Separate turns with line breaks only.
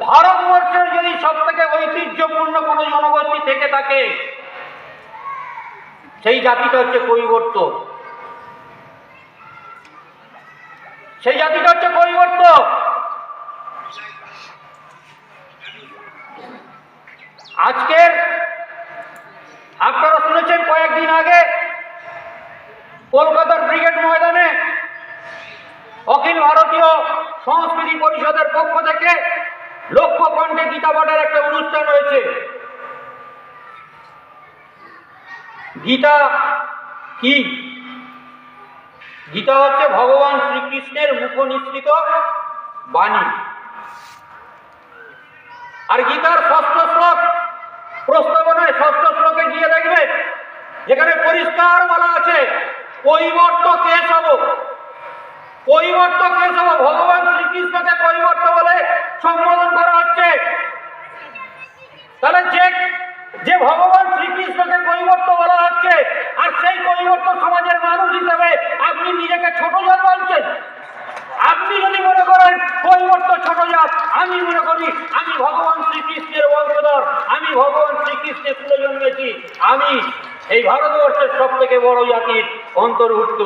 ভারতবর্ষের যদি সব থেকে ঐতিহ্যপূর্ণ কোনো জনগোষ্ঠী থেকে থাকে, সেই জাতিটা হচ্ছে কৈবর্ত সেই জাতিটা হচ্ছে কৈবর্ত আজকের আপনারা শুনেছেন কয়েকদিন আগে কলকাতার ব্রিগেড ময়দানে অখিল ভারতীয় সংস্কৃতি পরিষদের পক্ষ থেকে গীতা পাঠের একটা অনুষ্ঠান হয়েছে। গীতা কি? গীতা হচ্ছে ভগবান শ্রীকৃষ্ণের মুখ নিঃসৃত বাণী। আর গীতার ষষ্ঠ শ্লোক, প্রস্তাবনায় ষষ্ঠ শ্লোকে গিয়ে দেখবে, যেখানে পরিষ্কার বলা আছে, কৈবর্ত কেশব। কৈবর্ত কেশব ভগবান শ্রীকৃষ্ণকে কৈবর্ত বলে সম্বোধন করা হচ্ছে তাহলে যে যে ভগবান শ্রীকৃষ্ণকে কৈবর্ত বলা হচ্ছে, আর সেই কৈবর্ত সমাজের মানুষ হিসেবে আপনি নিজেকে ছোট জাত বলছেন। আপনি যদি মনে করেন কৈবর্ত ছোট জাত, আমি মনে করি আমি ভগবান শ্রীকৃষ্ণের বংশধর, আমি ভগবান শ্রীকৃষ্ণের কুলে জন্মেছি। আমি এই ভারতবর্ষের সব থেকে বড় জাতির অন্তর্ভুক্ত।